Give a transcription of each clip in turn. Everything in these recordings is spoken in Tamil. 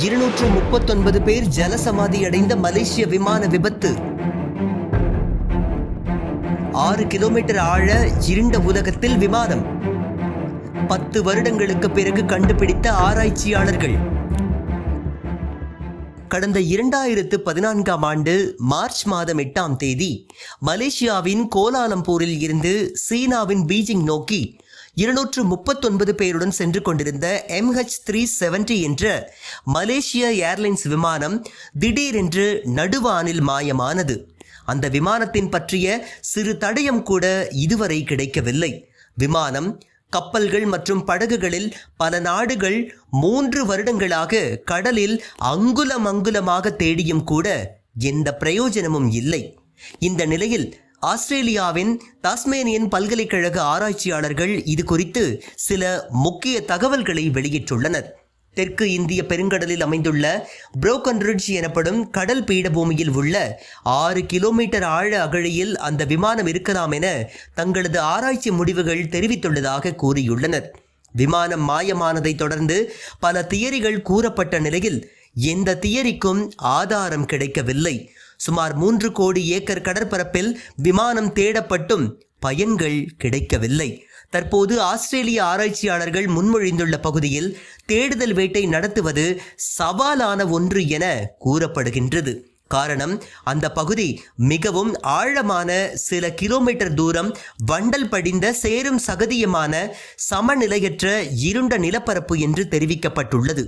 இருநூற்று முப்பத்தொன்பது பேர் ஜலசமாதி அடைந்த மலேசிய விமான விபத்து. ஆறு கிலோமீட்டர் ஆழ இருண்ட உலகத்தில் விமானம். பத்து வருடங்களுக்கு பிறகு கண்டுபிடித்த ஆராய்ச்சியாளர்கள். கடந்த இரண்டாயிரத்து பதினான்காம் ஆண்டு மார்ச் மாதம் எட்டாம் தேதி மலேசியாவின் கோலாலம்பூரில் இருந்து சீனாவின் பீஜிங் நோக்கி இருநூற்று முப்பத்தொன்பது பேருடன் சென்று கொண்டிருந்த எம்ஹெச் த்ரீ செவன்டி என்ற மலேசிய ஏர்லைன்ஸ் விமானம் திடீரென்று நடுவானில் மாயமானது. அந்த விமானத்தின் பற்றிய சிறு தடயம் கூட இதுவரை கிடைக்கவில்லை. விமானம் கப்பல்கள் மற்றும் படகுகளில் பல நாடுகள் மூன்று வருடங்களாக கடலில் அங்குலம் அங்குலமாக தேடியும் கூட எந்த பிரயோஜனமும் இல்லை. இந்த நிலையில் ஆஸ்திரேலியாவின் டாஸ்மேனியன் பல்கலைக்கழக ஆராய்ச்சியாளர்கள் இது குறித்து சில முக்கிய தகவல்களை வெளியிட்டுள்ளனர். தெற்கு இந்திய பெருங்கடலில் அமைந்துள்ள புரோக்கன் ரிட்ஜ் எனப்படும் கடல் பீடபூமியில் உள்ள ஆறு கிலோமீட்டர் ஆழ அகழியில் அந்த விமானம் இருக்கலாம் என தங்களது ஆராய்ச்சி முடிவுகள் தெரிவித்துள்ளதாக கூறியுள்ளனர். விமானம் மாயமானதை தொடர்ந்து பல தியரிகள் கூறப்பட்ட நிலையில் எந்த தியரிக்கும் ஆதாரம் கிடைக்கவில்லை. சுமார் மூன்று கோடி ஏக்கர் கடற்பரப்பில் விமானம் தேடப்பட்டும் பயன்கள் கிடைக்கவில்லை. தற்போது ஆஸ்திரேலிய ஆராய்ச்சியாளர்கள் முன்மொழிந்துள்ள பகுதியில் தேடுதல் வேட்டை நடத்துவது சவாலான ஒன்று என கூறப்படுகின்றது. காரணம் அந்த பகுதி மிகவும் ஆழமான சில கிலோமீட்டர் தூரம் வண்டல் படிந்த சேரும் சகதியமான சமநிலையற்ற இருண்ட நிலப்பரப்பு என்று தெரிவிக்கப்பட்டுள்ளது.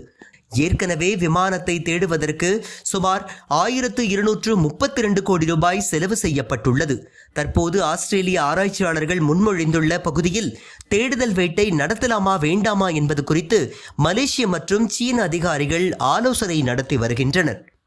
ஏற்கனவே விமானத்தை தேடுவதற்கு சுமார் ஆயிரத்து இருநூற்று முப்பத்தி ரெண்டு கோடி ரூபாய் செலவு செய்யப்பட்டுள்ளது. தற்போது ஆஸ்திரேலிய ஆராய்ச்சியாளர்கள் முன்மொழிந்துள்ள பகுதியில் தேடுதல் வேட்டை நடத்தலாமா வேண்டாமா என்பது குறித்து மலேசிய மற்றும் சீன அதிகாரிகள் ஆலோசனை நடத்தி வருகின்றனர்.